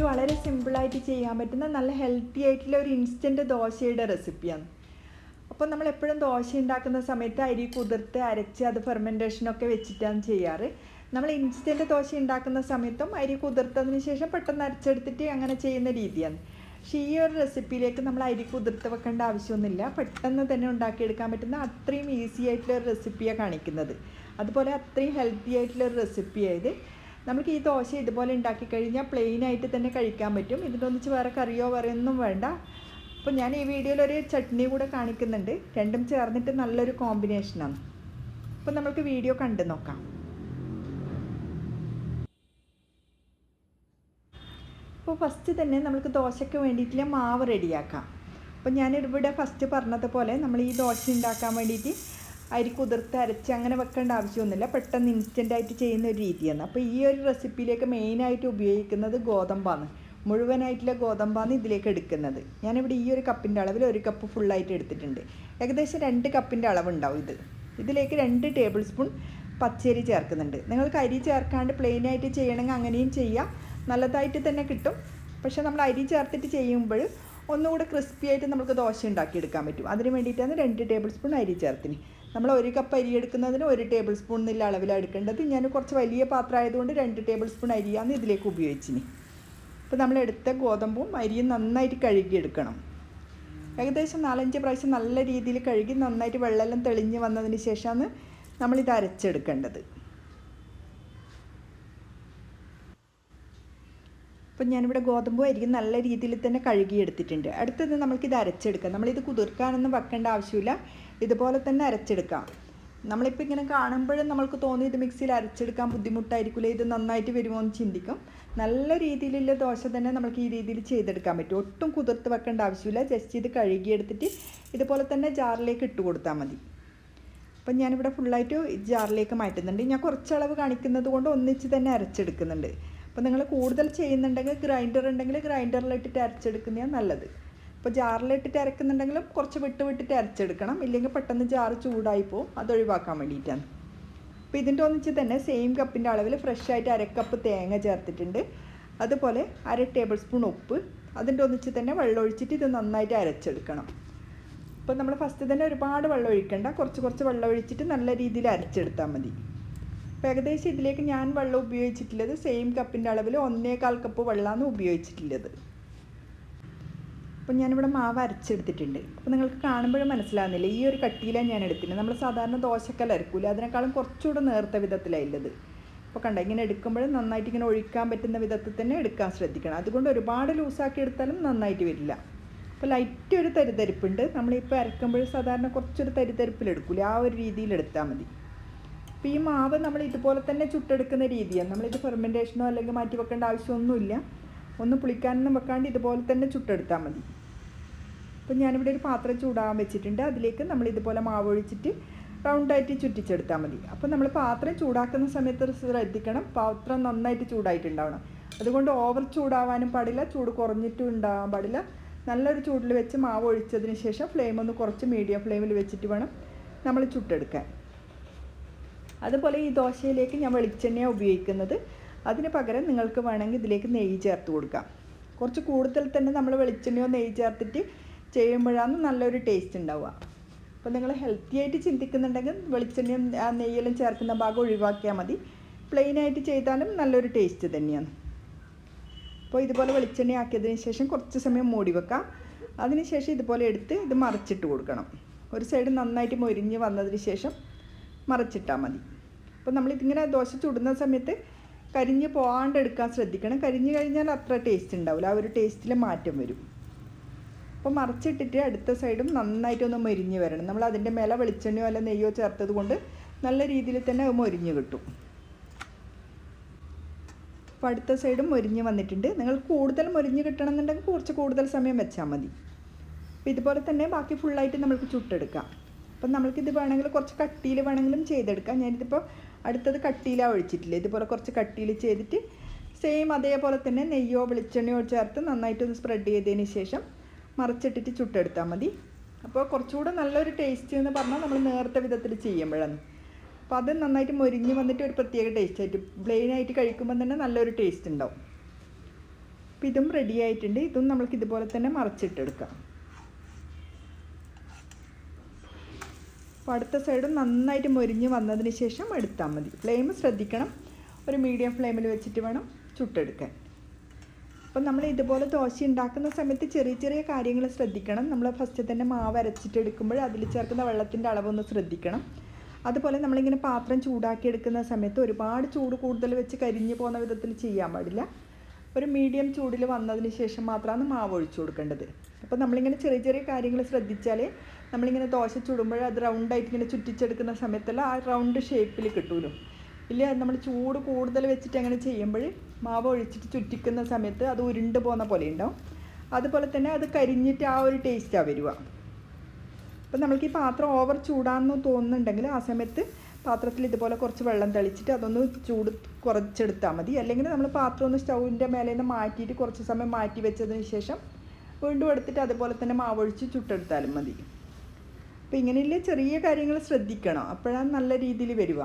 ഒരു വളരെ സിമ്പിളായിട്ട് ചെയ്യാൻ പറ്റുന്ന നല്ല ഹെൽത്തി ആയിട്ടുള്ള ഒരു ഇൻസ്റ്റന്റ് ദോശയുടെ റെസിപ്പിയാണ് അപ്പോൾ നമ്മൾ എപ്പോഴും ദോശ ഉണ്ടാക്കുന്ന സമയത്ത് അരി കുതിർത്ത് അരച്ച് അത് ഫെർമെന്റേഷനൊക്കെ വെച്ചിട്ടാണ് ചെയ്യാറ്. നമ്മൾ ഇൻസ്റ്റന്റ് ദോശ ഉണ്ടാക്കുന്ന സമയത്തും അരി കുതിർത്തതിന് ശേഷം പെട്ടെന്ന് അരച്ചെടുത്തിട്ട് അങ്ങനെ ചെയ്യുന്ന രീതിയാണ്. പക്ഷേ ഈ ഒരു റെസിപ്പിയിലേക്ക് നമ്മൾ അരി കുതിർത്ത് വെക്കേണ്ട ആവശ്യമൊന്നുമില്ല. പെട്ടെന്ന് തന്നെ ഉണ്ടാക്കിയെടുക്കാൻ പറ്റുന്ന അത്രയും ഈസി ആയിട്ടുള്ള ഒരു റെസിപ്പിയാണ് കാണിക്കുന്നത്. അതുപോലെ അത്രയും ഹെൽത്തി ആയിട്ടുള്ള ഒരു റെസിപ്പിയായത് നമുക്ക് ഈ ദോശ ഇതുപോലെ ഉണ്ടാക്കി കഴിഞ്ഞാൽ പ്ലെയിൻ ആയിട്ട് തന്നെ കഴിക്കാൻ പറ്റും. ഇതിനൊന്നിച്ച് വേറെ കറിയോ വേറെയൊന്നും വേണ്ട. അപ്പോൾ ഞാൻ ഈ വീഡിയോയിൽ ഒരു ചട്നി കൂടെ കാണിക്കുന്നുണ്ട്. രണ്ടും ചേർന്നിട്ട് നല്ലൊരു കോമ്പിനേഷനാണ് അപ്പോൾ നമുക്ക് വീഡിയോ കണ്ടു നോക്കാം. അപ്പോൾ ഫസ്റ്റ് തന്നെ നമുക്ക് ദോശയ്ക്ക് വേണ്ടിയിട്ടുള്ള മാവ് റെഡിയാക്കാം അപ്പോൾ ഞാൻ ഇവിടെ ഫസ്റ്റ് പറഞ്ഞതുപോലെ നമ്മൾ ഈ ദോശ ഉണ്ടാക്കാൻ വേണ്ടിയിട്ട് അരി കുതിർത്ത് അരച്ച് അങ്ങനെ വെക്കേണ്ട ആവശ്യമൊന്നുമില്ല. പെട്ടെന്ന് ഇൻസ്റ്റന്റ് ആയിട്ട് ചെയ്യുന്ന ഒരു രീതിയാണ്. അപ്പോൾ ഈ ഒരു റെസിപ്പിയിലേക്ക് മെയിനായിട്ട് ഉപയോഗിക്കുന്നത് ഗോതമ്പാണ്. മുഴുവനായിട്ടുള്ള ഗോതമ്പാണ് ഇതിലേക്ക് എടുക്കുന്നത്. ഞാനിവിടെ ഈ ഒരു കപ്പിന്റെ അളവിൽ ഒരു കപ്പ് ഫുള്ളായിട്ട് എടുത്തിട്ടുണ്ട്. ഏകദേശം രണ്ട് കപ്പിന്റെ അളവുണ്ടാവും ഇത്. ഇതിലേക്ക് രണ്ട് ടേബിൾ സ്പൂൺ പച്ചരി ചേർക്കുന്നുണ്ട്. നിങ്ങൾക്ക് അരി ചേർക്കാണ്ട് പ്ലെയിനായിട്ട് ചെയ്യണമെങ്കിൽ അങ്ങനെയും ചെയ്യാം. നല്ലതായിട്ട് തന്നെ കിട്ടും. പക്ഷേ നമ്മൾ അരി ചേർത്തിട്ട് ചെയ്യുമ്പോൾ ഒന്നുകൂടെ ക്രിസ്പി ആയിട്ട് നമുക്ക് ദോശ ഉണ്ടാക്കിയെടുക്കാൻ പറ്റും. അതിന് വേണ്ടിയിട്ടാണ് രണ്ട് ടേബിൾ സ്പൂൺ അരി ചേർത്തിന്. നമ്മൾ ഒരു കപ്പ് അരി എടുക്കുന്നതിന് ഒരു ടേബിൾ സ്പൂൺ എന്നുള്ള അളവിലാണ് എടുക്കേണ്ടത്. ഞാൻ കുറച്ച് വലിയ പാത്രം ആയതുകൊണ്ട് രണ്ട് ടേബിൾ സ്പൂൺ അരിയാണ് ഇതിലേക്ക് ഉപയോഗിച്ചിന് അപ്പോൾ നമ്മൾ എടുത്ത ഗോതമ്പും അരിയും നന്നായിട്ട് കഴുകിയെടുക്കണം. ഏകദേശം നാലഞ്ച് പ്രാവശ്യം നല്ല രീതിയിൽ കഴുകി നന്നായിട്ട് വെള്ളമെല്ലാം തെളിഞ്ഞ് വന്നതിന് ശേഷമാണ് നമ്മളിത് അരച്ചെടുക്കേണ്ടത്. അപ്പം ഞാനിവിടെ ഗോതമ്പ് അരിയും നല്ല രീതിയിൽ തന്നെ കഴുകിയെടുത്തിട്ടുണ്ട്. അടുത്തത് നമുക്കിത് അരച്ചെടുക്കാം. നമ്മളിത് കുതിർക്കാനൊന്നും വെക്കേണ്ട ആവശ്യമില്ല. ഇതുപോലെ തന്നെ അരച്ചെടുക്കാം. നമ്മളിപ്പോൾ ഇങ്ങനെ കാണുമ്പോഴും നമ്മൾക്ക് തോന്നി ഇത് മിക്സിയിൽ അരച്ചെടുക്കാൻ ബുദ്ധിമുട്ടായിരിക്കില്ലേ ഇത് നന്നായിട്ട് വരുമോ എന്ന് ചിന്തിക്കും. നല്ല രീതിയിലുള്ള ദോശ തന്നെ നമുക്ക് ഈ രീതിയിൽ ചെയ്തെടുക്കാൻ പറ്റും. ഒട്ടും കുതിർത്ത് വെക്കേണ്ട ആവശ്യമില്ല. ജസ്റ്റ് ഇത് കഴുകിയെടുത്തിട്ട് ഇതുപോലെ തന്നെ ജാറിലേക്ക് ഇട്ട് കൊടുത്താൽ മതി. അപ്പം ഞാനിവിടെ ഫുള്ളായിട്ട് ജാറിലേക്ക് മാറ്റുന്നുണ്ട്. ഞാൻ കുറച്ചളവ് കാണിക്കുന്നത് കൊണ്ട് ഒന്നിച്ച് തന്നെ അരച്ചെടുക്കുന്നുണ്ട്. അപ്പോൾ നിങ്ങൾ കൂടുതൽ ചെയ്യുന്നുണ്ടെങ്കിൽ ഗ്രൈൻഡർ ഉണ്ടെങ്കിൽ ഗ്രൈൻഡറിലിട്ടിട്ട് അരച്ചെടുക്കുന്നതാണ് നല്ലത്. ഇപ്പോൾ ജാറിലിട്ടിട്ട് അരക്കുന്നുണ്ടെങ്കിലും കുറച്ച് വിട്ട് വിട്ടിട്ട് അരച്ചെടുക്കണം. ഇല്ലെങ്കിൽ പെട്ടെന്ന് ജാറ് ചൂടായി പോകും അത് ഒഴിവാക്കാൻ വേണ്ടിയിട്ടാണ്. അപ്പോൾ ഇതിന്റെ ഒന്നിച്ച് തന്നെ സെയിം കപ്പിന്റെ അളവിൽ ഫ്രഷ് ആയിട്ട് അരക്കപ്പ് തേങ്ങ ചേർത്തിട്ടുണ്ട്. അതുപോലെ അര ടേബിൾ സ്പൂൺ ഉപ്പ്. അതിന്റെ ഒന്നിച്ച് തന്നെ വെള്ളം ഒഴിച്ചിട്ട് ഇത് നന്നായിട്ട് അരച്ചെടുക്കണം. അപ്പോൾ നമ്മൾ ഫസ്റ്റ് തന്നെ ഒരുപാട് വെള്ളം ഒഴിക്കണ്ട. കുറച്ച് കുറച്ച് വെള്ളം ഒഴിച്ചിട്ട് നല്ല രീതിയിൽ അരച്ചെടുത്താൽ മതി. അപ്പോൾ ഏകദേശം ഇതിലേക്ക് ഞാൻ വെള്ളം ഉപയോഗിച്ചിട്ടുള്ളത് സെയിം കപ്പിന്റെ അളവിൽ ഒന്നേകാൽ കപ്പ് വെള്ളമാണ് ഉപയോഗിച്ചിട്ടുള്ളത്. അപ്പോൾ ഞാനിവിടെ മാവ് അരച്ചെടുത്തിട്ടുണ്ട്. അപ്പോൾ നിങ്ങൾക്ക് കാണുമ്പോഴും മനസ്സിലാകുന്നില്ല ഈ ഒരു കട്ടിയിലാണ് ഞാൻ എടുത്തിട്ടുണ്ട് നമ്മൾ സാധാരണ ദോശക്കല്ല അരക്കൂല. അതിനേക്കാളും കുറച്ചുകൂടെ നേർത്ത വിധത്തിലാണ് ഉള്ളത്. അപ്പോൾ കണ്ട ഇങ്ങനെ എടുക്കുമ്പോഴും നന്നായിട്ട് ഇങ്ങനെ ഒഴിക്കാൻ പറ്റുന്ന വിധത്തിൽ തന്നെ എടുക്കാൻ ശ്രദ്ധിക്കണം. അതുകൊണ്ട് ഒരുപാട് ലൂസാക്കി എടുത്താലും നന്നായിട്ട് വരില്ല. അപ്പോൾ ലൈറ്റ് ഒരു തരിതരിപ്പുണ്ട്. നമ്മളിപ്പോൾ അരക്കുമ്പോൾ സാധാരണ കുറച്ചൊരു തരിതരിപ്പിലെടുക്കില്ല ആ ഒരു രീതിയിൽ എടുത്താൽ മതി. അപ്പോൾ ഈ മാവ് നമ്മൾ ഇതുപോലെ തന്നെ ചുട്ടെടുക്കുന്ന രീതിയാണ്. നമ്മളിത് ഫെർമെന്റേഷനോ അല്ലെങ്കിൽ മാറ്റി വെക്കേണ്ട ആവശ്യമൊന്നുമില്ല. ഒന്ന് പുളിക്കാനൊന്നും വെക്കാണ്ട് ഇതുപോലെ തന്നെ ചുട്ടെടുത്താൽ മതി. അപ്പോൾ ഞാനിവിടെ ഒരു പാത്രം ചൂടാകാൻ വെച്ചിട്ടുണ്ട്. അതിലേക്ക് നമ്മൾ ഇതുപോലെ മാവ് ഒഴിച്ചിട്ട് റൗണ്ടായിട്ട് ചുറ്റിച്ചെടുത്താൽ മതി. അപ്പോൾ നമ്മൾ പാത്രം ചൂടാക്കുന്ന സമയത്ത് ശ്രദ്ധിക്കണം. പാത്രം നന്നായിട്ട് ചൂടായിട്ടുണ്ടാവണം. അതുകൊണ്ട് ഓവർ ചൂടാവാനും പാടില്ല ചൂട് കുറഞ്ഞിട്ടും ഉണ്ടാവാൻ പാടില്ല. നല്ലൊരു ചൂടിൽ വെച്ച് മാവ് ഒഴിച്ചതിന് ശേഷം ഫ്ലെയിം ഒന്ന് കുറച്ച് മീഡിയം ഫ്ലെയിമിൽ വെച്ചിട്ട് വേണം നമ്മൾ ചുട്ടെടുക്കാൻ. അതുപോലെ ഈ ദോശയിലേക്ക് ഞാൻ വെളിച്ചെണ്ണയാണ് ഉപയോഗിക്കുന്നത്. അതിന് പകരം നിങ്ങൾക്ക് വേണമെങ്കിൽ ഇതിലേക്ക് നെയ്യ് ചേർത്ത് കൊടുക്കാം. കുറച്ച് കൂടുതൽ തന്നെ നമ്മൾ വെളിച്ചെണ്ണയോ നെയ്യ് ചേർത്തിട്ട് ചെയ്യുമ്പോഴാണ് നല്ലൊരു ടേസ്റ്റ് ഉണ്ടാവുക. അപ്പോൾ നിങ്ങൾ ഹെൽത്തി ആയിട്ട് ചിന്തിക്കുന്നുണ്ടെങ്കിൽ വെളിച്ചെണ്ണയും ആ നെയ്യെല്ലാം ചേർക്കുന്ന ഭാഗം ഒഴിവാക്കിയാൽ മതി. പ്ലെയിൻ ആയിട്ട് ചെയ്താലും നല്ലൊരു ടേസ്റ്റ് തന്നെയാണ്. അപ്പോൾ ഇതുപോലെ വെളിച്ചെണ്ണ ആക്കിയതിന് ശേഷം കുറച്ച് സമയം മൂടി വെക്കാം. അതിനുശേഷം ഇതുപോലെ എടുത്ത് ഇത് മറിച്ചിട്ട് കൊടുക്കണം. ഒരു സൈഡ് നന്നായിട്ട് മൊരിഞ്ഞ് വന്നതിന് ശേഷം മറിച്ചിട്ടാൽ മതി. അപ്പോൾ നമ്മളിതിങ്ങനെ ദോശ ചുടുന്ന സമയത്ത് കരിഞ്ഞ് പോകാണ്ട് എടുക്കാൻ ശ്രദ്ധിക്കണം. കരിഞ്ഞ് കഴിഞ്ഞാൽ അത്ര ടേസ്റ്റ് ഉണ്ടാവില്ല ആ ഒരു ടേസ്റ്റിൽ മാറ്റം വരും. അപ്പോൾ മറിച്ചിട്ടിട്ട് അടുത്ത സൈഡും നന്നായിട്ടൊന്ന് മൊരിഞ്ഞ് വരണം. നമ്മൾ അതിന്റെ മേലെ വെളിച്ചെണ്ണയോ അല്ല നെയ്യോ ചേർത്തത് കൊണ്ട് നല്ല രീതിയിൽ തന്നെ അത് മൊരിഞ്ഞ് കിട്ടും. അപ്പോൾ അടുത്ത സൈഡും മൊരിഞ്ഞ് വന്നിട്ടുണ്ട്. നിങ്ങൾ കൂടുതൽ മൊരിഞ്ഞ് കിട്ടണമെന്നുണ്ടെങ്കിൽ കുറച്ച് കൂടുതൽ സമയം വെച്ചാൽ മതി. അപ്പോൾ ഇതുപോലെ തന്നെ ബാക്കി ഫുള്ളായിട്ട് നമുക്ക് ചുട്ടെടുക്കാം. അപ്പം നമ്മൾക്കിത് വേണമെങ്കിൽ കുറച്ച് കട്ടിയിൽ വേണമെങ്കിലും ചെയ്തെടുക്കാം. ഞാനിതിപ്പോൾ അടുത്തത് കട്ടിയിലാണ് ഒഴിച്ചിട്ടില്ല? ഇതുപോലെ കുറച്ച് കട്ടിയിൽ ചെയ്തിട്ട് സെയിം അതേപോലെ തന്നെ നെയ്യോ വെളിച്ചെണ്ണയോ ചേർത്ത് നന്നായിട്ടൊന്ന് സ്പ്രെഡ് ചെയ്തതിന് ശേഷം മറിച്ചിട്ടിട്ട് ചുട്ടെടുത്താൽ മതി. അപ്പോൾ കുറച്ചുകൂടെ നല്ലൊരു ടേസ്റ്റ് എന്ന് പറഞ്ഞാൽ നമ്മൾ നേർത്ത വിധത്തിൽ ചെയ്യുമ്പോഴാണ്. അപ്പോൾ അത് നന്നായിട്ട് മൊരിഞ്ഞ് വന്നിട്ട് ഒരു പ്രത്യേക ടേസ്റ്റ് ആയിട്ട് പ്ലെയിൻ ആയിട്ട് കഴിക്കുമ്പോൾ തന്നെ നല്ലൊരു ടേസ്റ്റ് ഉണ്ടാവും. അപ്പോൾ ഇതും റെഡി ആയിട്ടുണ്ട്. ഇതും നമുക്ക് ഇതുപോലെ തന്നെ മറച്ചിട്ടെടുക്കാം. അപ്പോൾ അടുത്ത സൈഡും നന്നായിട്ട് മൊരിഞ്ഞ് വന്നതിന് ശേഷം എടുത്താൽ മതി. ഫ്ലെയിം ശ്രദ്ധിക്കണം. ഒരു മീഡിയം ഫ്ലെയിമിൽ വെച്ചിട്ട് വേണം ചുട്ടെടുക്കാൻ. അപ്പം നമ്മൾ ഇതുപോലെ ദോശ ഉണ്ടാക്കുന്ന സമയത്ത് ചെറിയ ചെറിയ കാര്യങ്ങൾ ശ്രദ്ധിക്കണം. നമ്മൾ ഫസ്റ്റ് തന്നെ മാവ് അരച്ചിട്ടെടുക്കുമ്പോൾ അതിൽ ചേർക്കുന്ന വെള്ളത്തിന്റെ അളവൊന്ന് ശ്രദ്ധിക്കണം. അതുപോലെ നമ്മളിങ്ങനെ പാത്രം ചൂടാക്കി എടുക്കുന്ന സമയത്ത് ഒരുപാട് ചൂട് കൂടുതൽ വെച്ച് കരിഞ്ഞു പോകുന്ന വിധത്തിൽ ചെയ്യാൻ പാടില്ല. ഒരു മീഡിയം ചൂടിൽ വന്നതിന് ശേഷം മാത്രമാണ് മാവ് ഒഴിച്ചു കൊടുക്കേണ്ടത്. അപ്പോൾ നമ്മളിങ്ങനെ ചെറിയ ചെറിയ കാര്യങ്ങൾ ശ്രദ്ധിച്ചാൽ നമ്മളിങ്ങനെ ദോശ ചുടുമ്പോൾ അത് റൗണ്ടായിട്ട് ഇങ്ങനെ ചുറ്റിച്ചെടുക്കുന്ന സമയത്തെല്ലാം ആ റൗണ്ട് ഷേപ്പിൽ കിട്ടുമല്ലോ ഇല്ല നമ്മൾ ചൂട് കൂടുതൽ വെച്ചിട്ട് അങ്ങനെ ചെയ്യുമ്പോൾ മാവ് ഒഴിച്ചിട്ട് ചുറ്റിക്കുന്ന സമയത്ത് അത് ഉരുണ്ട് പോകുന്ന പോലെ ഉണ്ടാവും. അതുപോലെ തന്നെ അത് കരിഞ്ഞിട്ട് ആ ഒരു ടേസ്റ്റാണ് വരിക. അപ്പം നമ്മൾക്ക് ഈ പാത്രം ഓവർ ചൂടാണെന്ന് തോന്നുന്നുണ്ടെങ്കിൽ ആ സമയത്ത് പാത്രത്തിൽ ഇതുപോലെ കുറച്ച് വെള്ളം തളിച്ചിട്ട് അതൊന്ന് ചൂട് കുറച്ചെടുത്താൽ മതി. അല്ലെങ്കിൽ നമ്മൾ പാത്രം ഒന്ന് സ്റ്റൗവിന്റെ മേലെ നിന്ന് മാറ്റിയിട്ട് കുറച്ച് സമയം മാറ്റി വെച്ചതിന് ശേഷം വീണ്ടും എടുത്തിട്ട് അതുപോലെ തന്നെ മാവൊഴിച്ച് ചുട്ടെടുത്താലും മതി. അപ്പോൾ ഇങ്ങനെയുള്ള ചെറിയ കാര്യങ്ങൾ ശ്രദ്ധിക്കണം. അപ്പോഴാണ് നല്ല രീതിയിൽ വരിക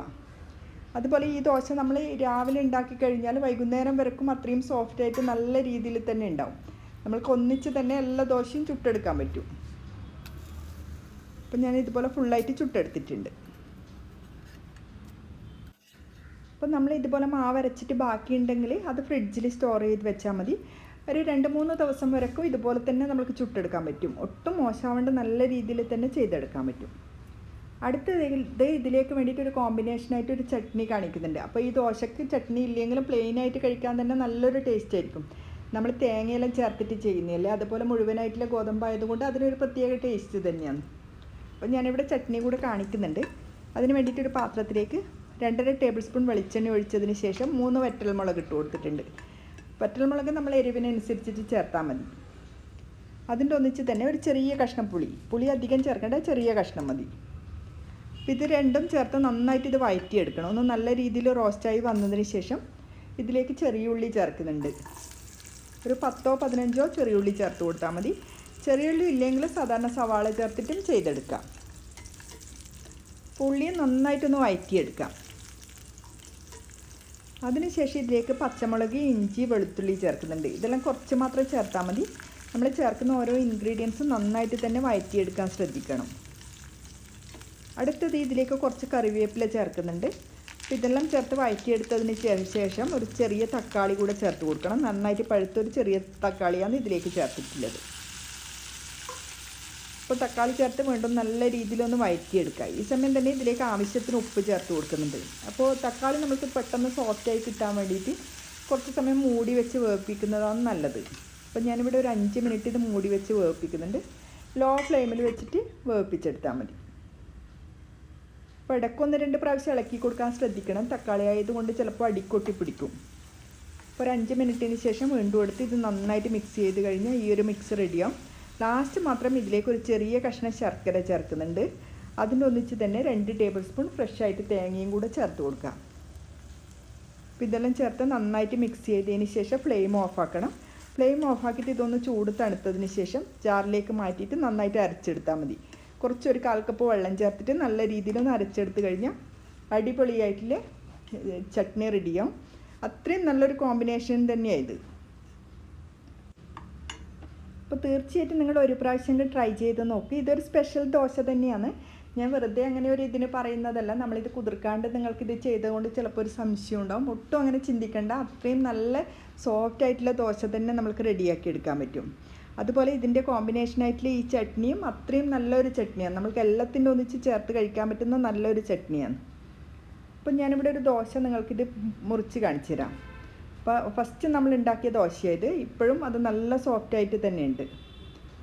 അതുപോലെ ഈ ദോശ നമ്മൾ രാവിലെ ഉണ്ടാക്കി കഴിഞ്ഞാൽ വൈകുന്നേരം വരക്കും അത്രയും സോഫ്റ്റായിട്ട് നല്ല രീതിയിൽ തന്നെ ഉണ്ടാവും. നമ്മൾക്ക് ഒന്നിച്ച് തന്നെ എല്ലാ ദോശയും ചുട്ടെടുക്കാൻ പറ്റും. അപ്പം ഞാൻ ഇതുപോലെ ഫുള്ളായിട്ട് ചുട്ടെടുത്തിട്ടുണ്ട്. അപ്പം നമ്മൾ ഇതുപോലെ മാവരച്ചിട്ട് ബാക്കിയുണ്ടെങ്കിൽ അത് ഫ്രിഡ്ജിൽ സ്റ്റോർ ചെയ്ത് വെച്ചാൽ മതി. ഒരു രണ്ട് മൂന്ന് ദിവസം വരക്കും. ഇതുപോലെ തന്നെ നമുക്ക് ചുട്ടെടുക്കാൻ പറ്റും. ഒട്ടും മോശമാവേണ്ട നല്ല രീതിയിൽ തന്നെ ചെയ്തെടുക്കാൻ പറ്റും. അടുത്തത് ഇത് ഇതിലേക്ക് വേണ്ടിയിട്ട് ഒരു കോമ്പിനേഷനായിട്ട് ഒരു ചട്നി കാണിക്കുന്നുണ്ട്. അപ്പോൾ ഈ ദോശക്ക് ചട്നി ഇല്ലെങ്കിലും പ്ലെയിൻ ആയിട്ട് കഴിക്കാൻ തന്നെ നല്ലൊരു ടേസ്റ്റ് ആയിരിക്കും. നമ്മൾ തേങ്ങയെല്ലാം ചേർത്തിട്ട് ചെയ്യുന്നില്ലേ അതുപോലെ മുഴുവനായിട്ടുള്ള ഗോതമ്പായതുകൊണ്ട് അതിനൊരു പ്രത്യേക ടേസ്റ്റ് തന്നെയാണ്. അപ്പോൾ ഞാനിവിടെ ചട്നി കൂടെ കാണിക്കുന്നുണ്ട്. അതിന് വേണ്ടിയിട്ടൊരു പാത്രത്തിലേക്ക് രണ്ടര ടേബിൾ സ്പൂൺ വെളിച്ചെണ്ണ ഒഴിച്ചതിന് ശേഷം മൂന്ന് വറ്റൽമുളക് ഇട്ട് കൊടുത്തിട്ടുണ്ട്. വറ്റൽമുളക് നമ്മൾ എരിവിനനുസരിച്ചിട്ട് ചേർത്താൽ മതി. അതിന്റെ ഒന്നിച്ച് തന്നെ ഒരു ചെറിയ കഷ്ണം പുളി. പുളി അധികം ചേർക്കേണ്ട ചെറിയ കഷ്ണം മതി. ഇത് രണ്ടും ചേർത്ത് നന്നായിട്ട് ഇത് വഴറ്റിയെടുക്കണം ഒന്ന് നല്ല രീതിയിൽ റോസ്റ്റായി വന്നതിന് ശേഷം ഇതിലേക്ക് ചെറിയ ഉള്ളി ചേർക്കുന്നുണ്ട്. ഒരു പത്തോ പതിനഞ്ചോ ചെറിയ ഉള്ളി ചേർത്ത് കൊടുത്താൽ മതി. ചെറിയ ഉള്ളി ഇല്ലെങ്കിൽ സാധാരണ സവാള ചേർത്തിട്ടും ചെയ്തെടുക്കാം. ഉള്ളി നന്നായിട്ടൊന്ന് വഴറ്റിയെടുക്കാം അതിനുശേഷം ഇതിലേക്ക് പച്ചമുളക് ഇഞ്ചി വെളുത്തുള്ളി ചേർക്കുന്നുണ്ട്. ഇതെല്ലാം കുറച്ച് മാത്രം ചേർത്താൽ മതി. നമ്മൾ ചേർക്കുന്ന ഓരോ ഇൻഗ്രീഡിയൻസും നന്നായിട്ട് തന്നെ വഴറ്റിയെടുക്കാൻ ശ്രദ്ധിക്കണം. അടുത്തത് ഇതിലേക്ക് കുറച്ച് കറിവേപ്പില ചേർക്കുന്നുണ്ട്. അപ്പോൾ ഇതെല്ലാം ചേർത്ത് വഴറ്റിയെടുത്തതിന് ശേഷം ഒരു ചെറിയ തക്കാളി കൂടെ ചേർത്ത് കൊടുക്കണം. നന്നായിട്ട് പഴുത്തൊരു ചെറിയ തക്കാളിയാണ് ഇതിലേക്ക് ചേർത്തിട്ടുള്ളത്. അപ്പോൾ തക്കാളി ചേർത്ത് വീണ്ടും നല്ല രീതിയിലൊന്ന് വഴറ്റിയെടുക്കുക. ഈ സമയം തന്നെ ഇതിലേക്ക് ആവശ്യത്തിന് ഉപ്പ് ചേർത്ത് കൊടുക്കുന്നുണ്ട്. അപ്പോൾ തക്കാളി നമുക്ക് പെട്ടെന്ന് സോഫ്റ്റായി കിട്ടാൻ വേണ്ടിയിട്ട് കുറച്ച് സമയം മൂടി വെച്ച് വേപ്പിക്കുന്നതാണ് നല്ലത്. അപ്പോൾ ഞാനിവിടെ ഒരു അഞ്ച് മിനിറ്റ് ഇത് മൂടി വെച്ച് വേവിപ്പിക്കുന്നുണ്ട്. ലോ ഫ്ലെയിമിൽ വെച്ചിട്ട് വേപ്പിച്ചെടുത്താൽ മതി. അപ്പോൾ ഇടയ്ക്കൊന്ന് രണ്ട് പ്രാവശ്യം ഇളക്കി കൊടുക്കാൻ ശ്രദ്ധിക്കണം. തക്കാളി ആയതുകൊണ്ട് ചിലപ്പോൾ അടിക്കൊട്ടി പിടിക്കും. അപ്പോൾ ഒരു അഞ്ച് മിനിറ്റിന് ശേഷം വീണ്ടും എടുത്ത് ഇത് നന്നായിട്ട് മിക്സ് ചെയ്ത് കഴിഞ്ഞാൽ ഈ ഒരു മിക്സ് റെഡിയാവും ലാസ്റ്റ് മാത്രം ഇതിലേക്ക് ഒരു ചെറിയ കഷ്ണം ശർക്കര ചേർക്കുന്നുണ്ട്. അതിന്റെ ഒന്നിച്ച് തന്നെ രണ്ട് ടേബിൾ സ്പൂൺ ഫ്രഷ് ആയിട്ട് തേങ്ങയും കൂടെ ചേർത്ത് കൊടുക്കുക. അപ്പോൾ ഇതെല്ലാം ചേർത്ത് നന്നായിട്ട് മിക്സ് ചെയ്തതിന് ശേഷം ഫ്ലെയിം ഓഫാക്കണം ഫ്ലെയിം ഓഫാക്കിയിട്ട് ഇതൊന്ന് ചൂട് തണുത്തതിന് ശേഷം ജാറിലേക്ക് മാറ്റിയിട്ട് നന്നായിട്ട് അരച്ചെടുത്താൽ മതി. കുറച്ചൊരു കാൽ കപ്പ് വെള്ളം ചേർത്തിട്ട് നല്ല രീതിയിലൊന്ന് അരച്ചെടുത്ത് കഴിഞ്ഞാൽ അടിപൊളിയായിട്ടുള്ള ചട്നി റെഡിയാവും അത്രയും നല്ലൊരു കോമ്പിനേഷൻ തന്നെയാണ് ഇത്. അപ്പോൾ തീർച്ചയായിട്ടും നിങ്ങൾ ഒരു പ്രാവശ്യം ട്രൈ ചെയ്ത് നോക്കി. ഇതൊരു സ്പെഷ്യൽ ദോശ തന്നെയാണ്. ഞാൻ വെറുതെ അങ്ങനെ ഒരു ഇതിന് പറയുന്നതല്ല. നമ്മളിത് കുതിർക്കാണ്ട് നിങ്ങൾക്കിത് ചെയ്തുകൊണ്ട് ചിലപ്പോൾ ഒരു സംശയം ഉണ്ടാവും. ഒട്ടും അങ്ങനെ ചിന്തിക്കേണ്ട. അത്രയും നല്ല സോഫ്റ്റ് ആയിട്ടുള്ള ദോശ തന്നെ നമുക്ക് റെഡിയാക്കി എടുക്കാൻ പറ്റും. അതുപോലെ ഇതിന്റെ കോമ്പിനേഷനായിട്ടുള്ള ഈ ചട്നിയും അത്രയും നല്ലൊരു ചട്നിയാണ്. നമുക്ക് എല്ലാത്തിന്റെ ഒന്നിച്ച് ചേർത്ത് കഴിക്കാൻ പറ്റുന്ന നല്ലൊരു ചട്നിയാണ്. അപ്പം ഞാനിവിടെ ഒരു ദോശ നിങ്ങൾക്കിത് മുറിച്ച് കാണിച്ചു തരാം അപ്പോൾ ഫസ്റ്റ് നമ്മൾ ഉണ്ടാക്കിയ ദോശയായത്. ഇപ്പോഴും അത് നല്ല സോഫ്റ്റ് ആയിട്ട് തന്നെയുണ്ട്.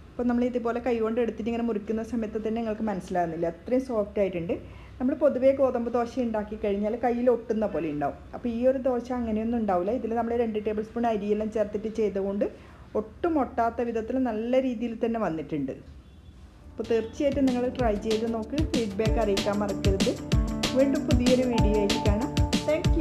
അപ്പോൾ നമ്മൾ ഇതുപോലെ കൈകൊണ്ട് എടുത്തിട്ട് ഇങ്ങനെ മുറിക്കുന്ന സമയത്ത് തന്നെ നിങ്ങൾക്ക് മനസ്സിലാകുന്നില്ല അത്രയും സോഫ്റ്റ് ആയിട്ടുണ്ട്. നമ്മൾ പൊതുവേ ഗോതമ്പ് ദോശ ഉണ്ടാക്കി കഴിഞ്ഞാൽ കയ്യിൽ ഒട്ടുന്ന പോലെ ഉണ്ടാവും. അപ്പോൾ ഈ ഒരു ദോശ അങ്ങനെയൊന്നും ഉണ്ടാവില്ല. ഇതിൽ നമ്മൾ രണ്ട് ടേബിൾ സ്പൂൺ അരിയെല്ലാം ചേർത്തിട്ട് ചെയ്തുകൊണ്ട് ഒട്ടും ഒട്ടാത്ത വിധത്തിൽ നല്ല രീതിയിൽ തന്നെ വന്നിട്ടുണ്ട്. അപ്പോൾ തീർച്ചയായിട്ടും നിങ്ങൾ ട്രൈ ചെയ്ത് നോക്ക്. ഫീഡ്ബാക്ക് അറിയിക്കാൻ മറക്കരുത്. വീണ്ടും പുതിയൊരു വീഡിയോ ആയിട്ട് കാണാം. താങ്ക്